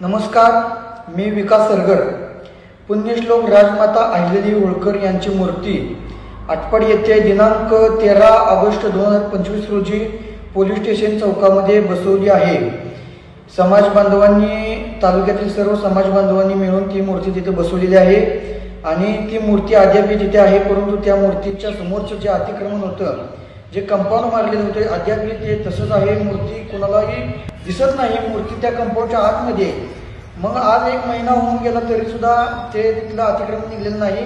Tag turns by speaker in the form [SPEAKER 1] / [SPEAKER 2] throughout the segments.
[SPEAKER 1] नमस्कार मी विकास सरगर पुण्यश्लोक राजमाता अहिलेली होळकर यांची मूर्ती. आठपड येथे दिनांक तेरा ऑगस्ट दोन हजार पंचवीस रोजी पोलीस स्टेशन चौकामध्ये बसवली आहे. समाज बांधवांनी तालुक्यातील सर्व समाज बांधवांनी मिळून ती मूर्ती तिथे बसवलेली आहे. आणि ती मूर्ती अद्याप तिथे आहे परंतु त्या मूर्तीच्या समोरचं जे अतिक्रमण होतं जे कंपाऊंड मारलेले होते अद्याप ते तसंच आहे मूर्ती कोणालाही दिसत नाही मूर्ती त्या कंपाऊंडच्या आतमध्ये आहे. मग आज एक महिना होऊन गेला तरी सुद्धा ते तिथलं अतिक्रमण निघलेलं नाही.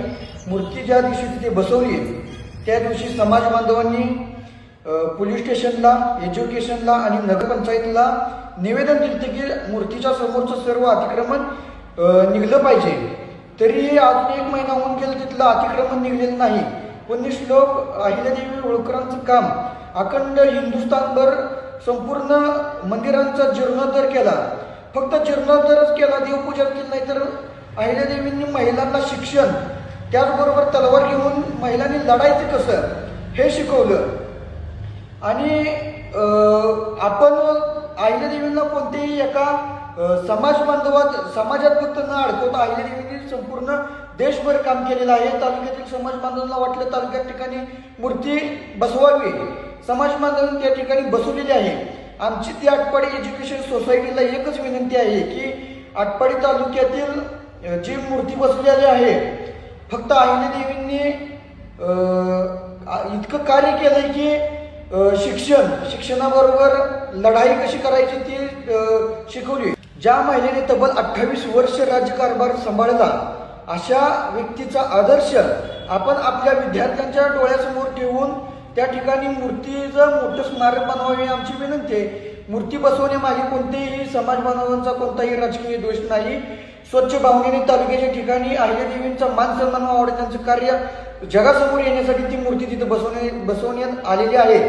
[SPEAKER 1] मूर्ती ज्या दिवशी तिथे बसवली त्या दिवशी समाज बांधवांनी पोलीस स्टेशनला एज्युकेशनला आणि नगरपंचायतीला निवेदन दिलं की मूर्तीच्या समोरचं सर्व अतिक्रमण निघलं पाहिजे. तरीही अजून एक महिना होऊन गेलं तिथलं अतिक्रमण निघलेलं नाही. पुण्यश्लोक अहिल्यादेवी होळकरांचं काम. अखंड हिंदुस्थानभर संपूर्ण मंदिरांचा जीर्णोद्धार केला. फक्त जीर्णोद्धारच केला देवपूजा केली नाही तर अहिल्यादेवींनी महिलांना शिक्षण त्याचबरोबर तलवार घेऊन महिलांनी लढायचं कसं? हे शिकवलं. आणि आपण अहिल्यादेवींना कोणतेही एका समाज बांधवात समाजात फक्त न अडकवता अहिल्यादेवींनी संपूर्ण देशभर काम केलेलं आहे. तालुक्यातील समाज बांधवांना वाटलं तालुक्यात ठिकाणी मूर्ती बसवावी. समाज बांधवांनी त्या ठिकाणी बसवलेली आहे. आमची ती आटपाडी एज्युकेशन सोसायटीला एकच विनंती आहे की आटपाडी तालुक्यातील जी मूर्ती बसवलेली आहे फक्त अहिल्यादेवींनी इतकं कार्य केलंय की शिक्षण शिक्षणाबरोबर लढाई कशी करायची ती शिकवली. ज्या महिलेने तब्बल अठ्ठावीस वर्ष राज्यकारभार सांभाळला अशा व्यक्तीचा आदर्श आपण आपल्या विद्यार्थ्यांच्या डोळ्यासमोर ठेवून त्या ठिकाणी मूर्तीचं मोठं स्मारक बनवावे आमची विनंती आहे. मूर्ती बसवण्यामागे कोणतेही समाज बांधवांचा कोणताही राजकीय दोष नाही. स्वच्छ भावनेने तालुक्याच्या ठिकाणी अहिल्यादेवींचा मान सन्मान व्हावा त्यांचं कार्य जगासमोर येण्यासाठी ती मूर्ती तिथे बसवणे बसवण्यात आलेली आहे.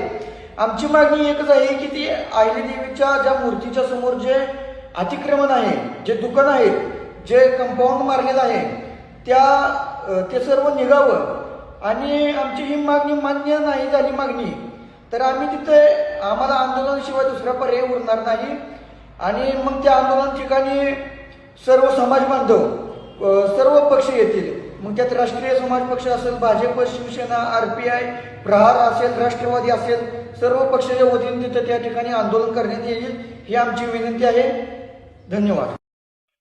[SPEAKER 1] आमची मागणी एकच आहे की ती अहिल्यादेवीच्या ज्या मूर्तीच्या समोर जे अतिक्रमण आहे जे दुकान आहेत जे कंपाऊंड मारलेलं आहे त्या ते सर्व निघावं. आणि आमची ही मागणी मान्य नाही झाली मागणी तर आम्ही तिथे आम्हाला आंदोलनाशिवाय दुसरा पर्याय उरणार नाही. आणि मग त्या आंदोलन ठिकाणी सर्व समाज बांधव सर्व पक्ष येतील. मग त्यात राष्ट्रीय समाज पक्ष असेल Bhajap Shiv Sena R P I Prahar असेल राष्ट्रवादी असेल सर्व पक्षाच्या वतीने तिथं त्या ठिकाणी आंदोलन करण्यात येईल ही आमची विनंती आहे. धन्यवाद.